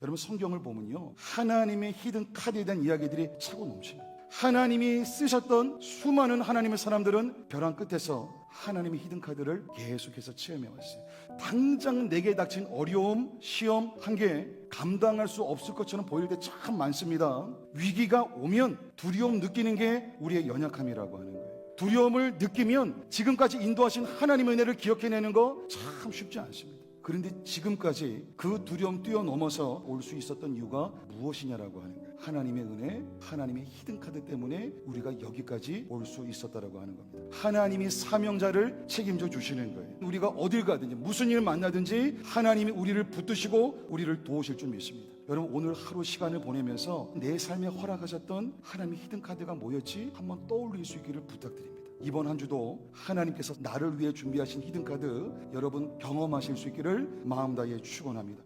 여러분 성경을 보면요. 하나님의 히든 카드에 대한 이야기들이 차고 넘칩니다. 하나님이 쓰셨던 수많은 하나님의 사람들은 벼랑 끝에서 하나님의 히든 카드를 계속해서 체험해 왔어요. 당장 내게 닥친 어려움, 시험, 한계 감당할 수 없을 것처럼 보일 때 참 많습니다. 위기가 오면 두려움 느끼는 게 우리의 연약함이라고 하는 거예요. 두려움을 느끼면 지금까지 인도하신 하나님의 은혜를 기억해내는 거 참 쉽지 않습니다. 그런데 지금까지 그 두려움 뛰어넘어서 올 수 있었던 이유가 무엇이냐라고 하는 거예요. 하나님의 은혜, 하나님의 히든 카드 때문에 우리가 여기까지 올 수 있었다라고 하는 겁니다. 하나님이 사명자를 책임져 주시는 거예요. 우리가 어딜 가든지 무슨 일을 만나든지 하나님이 우리를 붙드시고 우리를 도우실 줄 믿습니다. 여러분 오늘 하루 시간을 보내면서 내 삶에 허락하셨던 하나님의 히든 카드가 뭐였지 한번 떠올릴 수 있기를 부탁드립니다. 이번 한 주도 하나님께서 나를 위해 준비하신 히든 카드 여러분 경험하실 수 있기를 마음 다해 축원합니다.